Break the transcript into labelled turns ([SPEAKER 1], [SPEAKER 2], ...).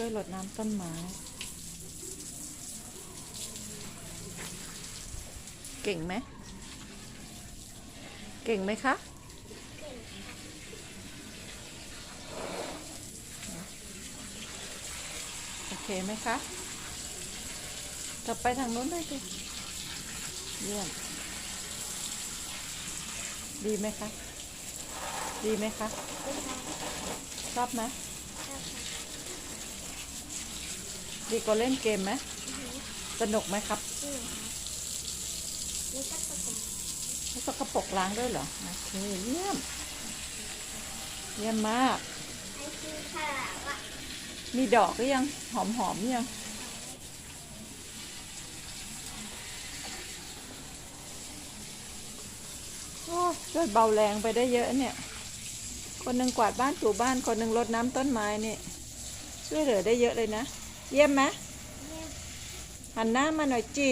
[SPEAKER 1] ช่วยรดน้ำต้นไม้เก่งไหม เก่งไหมคะ โอเคไหมคะ กลับไปทางนู้นได้ดิเยี่ยม ดีไหมคะ ดีไหมคะ ชอบไหม ดีกว่าเล่นเกมไหมสนุกไหมครับ
[SPEAKER 2] นี่ก็กุ่ม
[SPEAKER 1] แล้วสกปรกล้างด้วยเหรอ โอเค เยี่ยม เยี่ยมมาก
[SPEAKER 2] มี
[SPEAKER 1] ดอกหรือยัง หอมหอมยัง โอ้ช่วยเบาแรงไปได้เยอะเนี่ย คนหนึ่งกวาดบ้านถูบ้าน คนหนึ่งรดน้ำต้นไม้นี่ ช่วยเหลือได้เยอะเลยนะ เยี่ยมไหมหันหน้ามาหน่อยจี